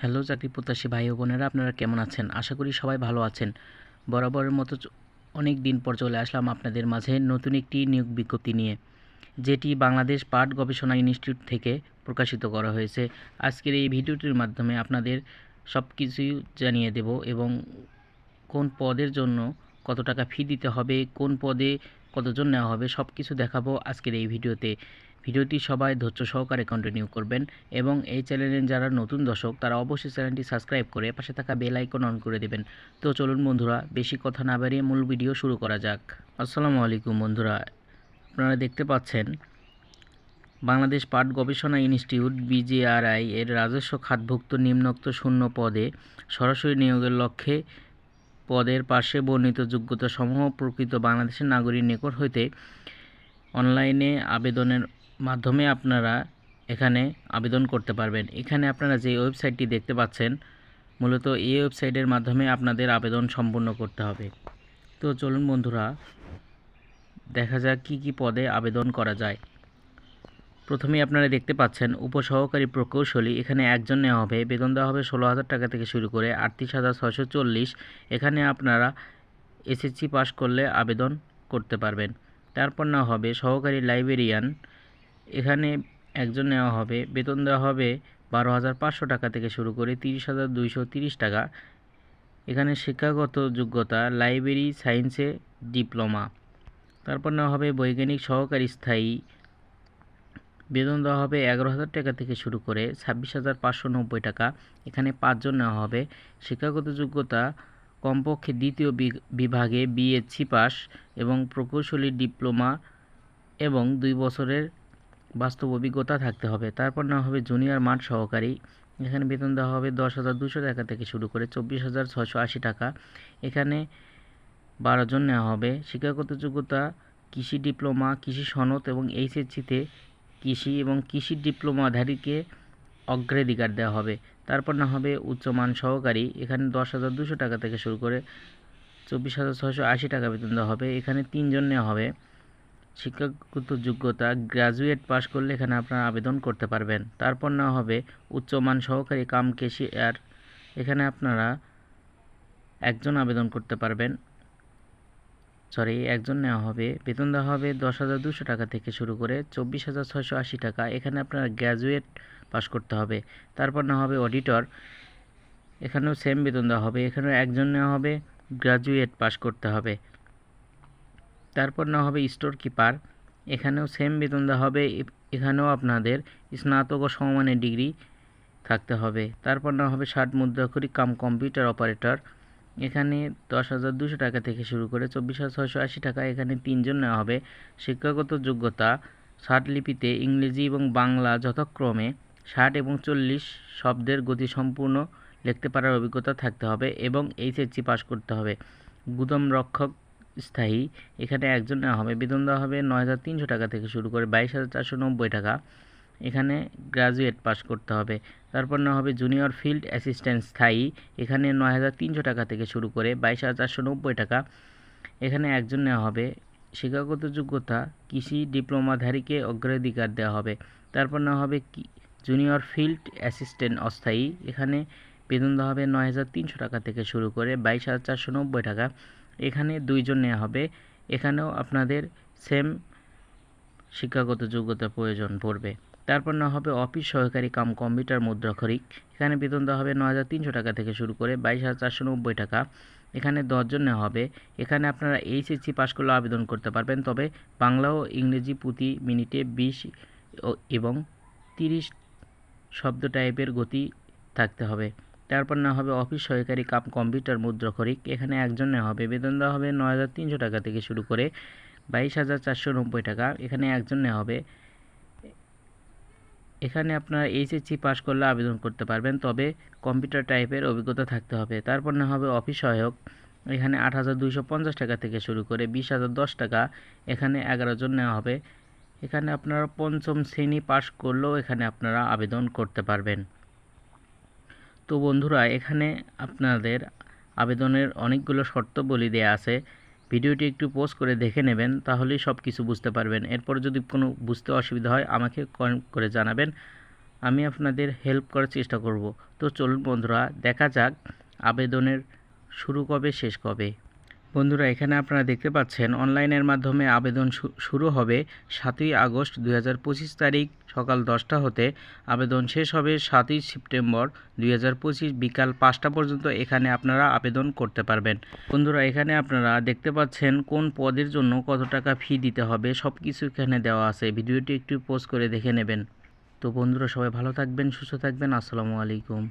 Hello চাকরি প্রত্যাশী ভাই ও বোনেরা, আপনারা কেমন আছেন? আশা করি সবাই ভালো আছেন। বরাবরের মতো অনেক দিন পর চলে আসলাম আপনাদের মাঝে নতুন একটি নিয়োগ বিজ্ঞপ্তি নিয়ে, যেটি বাংলাদেশ পাট গবেষণা ইনস্টিটিউট থেকে প্রকাশিত করা হয়েছে। আজকের এই ভিডিওটির মাধ্যমে আপনাদের সব কিছুই জানিয়ে দেব এবং কোন পদের জন্য কত টাকা ফি দিতে হবে, কোন পদে কতজন নেওয়া হবে সব কিছু দেখাবো আজকের এই ভিডিওতে। ভিডিওটি সবাই ধৈর্য সহকারে কন্টিনিউ করবেন এবং এই চ্যানেলে যারা নতুন দর্শক, তারা অবশ্যই চ্যানেলটি সাবস্ক্রাইব করে পাশে থাকা বেল আইকন অন করে দেবেন। তো চলুন বন্ধুরা, বেশি কথা না বাড়িয়ে মূল ভিডিও শুরু করা যাক। আসসালামু আলাইকুম বন্ধুরা, আপনারা দেখতে পাচ্ছেন বাংলাদেশ পাট গবেষণা ইনস্টিটিউট বিজেআরআই এর রাজস্ব খাতভুক্ত নিম্নোক্ত শূন্য পদে সরাসরি নিয়োগের লক্ষ্যে পদের পাশে বর্ণিত যোগ্যতা সমূহ প্রকৃত বাংলাদেশের নাগরিক নিকট হইতে অনলাইনে আবেদনের মাধ্যমে আপনারা এখানে আবেদন করতে পারবেন। এখানে আপনারা যে ওয়েবসাইটটি দেখতে পাচ্ছেন, মূলত এই ওয়েবসাইটের মাধ্যমে আপনাদের আবেদন সম্পূর্ণ করতে হবে। তো চলুন বন্ধুরা, দেখা যাক কী কী পদে আবেদন করা যায়। প্রথমেই আপনারা দেখতে পাচ্ছেন, উপসহকারী প্রকৌশলী, এখানে একজন নেওয়া হবে। বেতন দেওয়া হবে ষোলো হাজার টাকা থেকে শুরু করে আটত্রিশ হাজার ছশো চল্লিশ। এখানে আপনারা এসএসসি পাস করলে আবেদন করতে পারবেন। তারপর না হবে সহকারী লাইব্রেরিয়ান এখানে একজন নেওয়া হবে, বেতন দেওয়া হবে বারো হাজার পাঁচশো টাকা থেকে শুরু করে তিরিশ হাজার দুইশো তিরিশ টাকা। এখানে শিক্ষাগত যোগ্যতা, লাইব্রেরি সায়েন্সে ডিপ্লোমা। তারপর নেওয়া হবে বৈজ্ঞানিক সহকারী স্থায়ী। বেতন দেওয়া হবে এগারো হাজার টাকা থেকে শুরু করে ছাব্বিশ হাজার পাঁচশো নব্বই টাকা। এখানে পাঁচজন নেওয়া হবে। শিক্ষাগত যোগ্যতা, কমপক্ষে দ্বিতীয় বিভাগে বিএসসি পাস এবং প্রকৌশলী ডিপ্লোমা এবং দুই বছরের বাস্তব অভিজ্ঞতা থাকতে হবে। তারপর নেওয়া হবে জুনিয়র মাঠ সহকারী। এখানে বেতন দেওয়া হবে দশ হাজার দুশো টাকা থেকে শুরু করে চব্বিশ হাজার ছশো আশি টাকা। এখানে বারো জন নেওয়া হবে। শিক্ষাগত যোগ্যতা, কৃষি ডিপ্লোমা, কৃষি সনদ এবং এইচএসসিতে কৃষি এবং কৃষি ডিপ্লোমাধারীকে অগ্রাধিকার দেওয়া হবে। তারপর না হবে উচ্চমান সহকারী। এখানে দশ হাজার দুশো টাকা থেকে শুরু করে চব্বিশ হাজার ছশো আশি টাকা বেতন দেওয়া হবে। এখানে তিনজন নেওয়া হবে। শিক্ষাগত যোগ্যতা গ্রাজুয়েট পাস করলে এখানে আপনারা আবেদন করতে পারবেন। তারপর নেওয়া হবে উচ্চমান সহকারী কাম কেশিয়ার এখানে আপনারা একজন আবেদন করতে পারবেন। সরি, একজন নেওয়া হবে। বেতন দেওয়া হবে দশ হাজার দুশো টাকা থেকে শুরু করে চব্বিশ হাজার ছয়শো আশি টাকা। এখানে আপনারা গ্র্যাজুয়েট পাস করতে হবে। তারপর নেওয়া হবে অডিটর। এখানেও সেম বেতন দেওয়া হবে। এখানেও একজন নেওয়া হবে গ্র্যাজুয়েট পাস করতে হবে। তারপর না হবে স্টোর কিপার। এখানেও সেম বেতন দেওয়া হবে। এখানেও আপনাদের স্নাতক ও সমমানের ডিগ্রি থাকতে হবে। তারপর না হবে ষাট মুদ্রাক্ষরী কাম কম্পিউটার অপারেটর। এখানে দশ হাজার দুশো টাকা থেকে শুরু করে চব্বিশ হাজার ছয়শো আশি টাকা এখানে তিনজন নেওয়া হবে। শিক্ষাগত যোগ্যতা লিপিতে ইংরেজি এবং বাংলা যথাক্রমে। ষাট এবং চল্লিশ শব্দের গতি সম্পূর্ণ লিখতে পারার অভিজ্ঞতা থাকতে হবে এবং এইচএসসি পাস করতে হবে। গুদাম রক্ষক স্থায়ী। এখানে একজন হবে। বেতন দেওয়া হবে নয় হাজার তিনশো টাকা থেকে শুরু করে বাইশ হাজার চারশো নব্বই টাকা। এখানে গ্রাজুয়েট পাস করতে হবে। তারপর নেওয়া হবে জুনিয়র ফিল্ড অ্যাসিস্ট্যান্ট স্থায়ী। এখানে নয় হাজার তিনশো টাকা থেকে শুরু করে বাইশ হাজার চারশো নব্বই টাকা। এখানে একজন নেওয়া হবে। শিক্ষাগত যোগ্যতা, কৃষি, ডিপ্লোমাধারীকে অগ্রাধিকার দেওয়া হবে। তারপর নেওয়া হবে কি, জুনিয়র ফিল্ড অ্যাসিস্ট্যান্ট অস্থায়ী। এখানে বেতন দেওয়া হবে নয় হাজার তিনশো টাকা থেকে শুরু করে বাইশ হাজার চারশো নব্বই টাকা। এখানে দুইজন নেওয়া হবে। এখানেও আপনাদের সেম শিক্ষাগত যোগ্যতা প্রয়োজন পড়বে। তারপর নেওয়া হবে অফিস সহকারী কাম কম্পিউটার মুদ্রাক্ষরিক এখানে বেতন দেওয়া হবে ন হাজার তিনশো টাকা থেকে শুরু করে বাইশ হাজার চারশো নব্বই টাকা। এখানে দশজন নেওয়া হবে। এখানে আপনারা এইচএসসি পাস করলে আবেদন করতে পারবেন। তবে বাংলা ও ইংরেজি প্রতি মিনিটে বিশ এবং তিরিশ শব্দ টাইপের গতি থাকতে হবে। তারপর না হবে অফিস সহকারী কাম কম্পিউটার মুদ্রাক্ষরিক। এখানে একজন নেওয়া হবে। বেতন দেওয়া হবে ন হাজার তিনশো টাকা থেকে শুরু করে বাইশ হাজার চারশো নব্বই টাকা। এখানে একজন নেওয়া হবে। এখানে আপনারা এইচএসসি পাস করলে আবেদন করতে পারবেন, তবে কম্পিউটার টাইপের অভিজ্ঞতা থাকতে হবে। তারপর না হবে অফিস সহায়ক। এখানে আট হাজার দুইশো পঞ্চাশ টাকা থেকে শুরু করে বিশ হাজার দশ টাকা। এখানে এগারো জন নেওয়া হবে। এখানে আপনারা পঞ্চম শ্রেণি পাস করলেও এখানে আপনারা আবেদন করতে পারবেন। তো বন্ধুরা, এখানে আপনাদের আবেদনের অনেকগুলো শর্তবলী দেয়া আছে। ভিডিওটি একটু পোস্ট করে দেখে নেবেন, তাহলেই সব কিছু বুঝতে পারবেন। এরপর যদি কোনো বুঝতে অসুবিধা হয়, আমাকে কমেন্ট করে জানাবেন। আমি আপনাদের হেল্প করার চেষ্টা করব। তো চলুন বন্ধুরা, দেখা যাক আবেদনের শুরু কবে, শেষ কবে। বন্ধুরা, এখানে আপনারা দেখতে পাচ্ছেন অনলাইনের মাধ্যমে আবেদন শুরু হবে সাতই আগস্ট দুই হাজার পঁচিশ তারিখ সকাল দশটা হতে। আবেদন শেষ হবে সাতই সেপ্টেম্বর দুই হাজার পঁচিশ বিকাল পাঁচটা পর্যন্ত এখানে আপনারা আবেদন করতে পারবেন। বন্ধুরা, এখানে আপনারা দেখতে পাচ্ছেন কোন পদের জন্য কত টাকা ফি দিতে হবে সব কিছু এখানে দেওয়া আছে। ভিডিওটি একটু পোস্ট করে দেখে নেবেন। তো বন্ধুরা, সবাই ভালো থাকবেন, সুস্থ থাকবেন। আসসালামু আলাইকুম।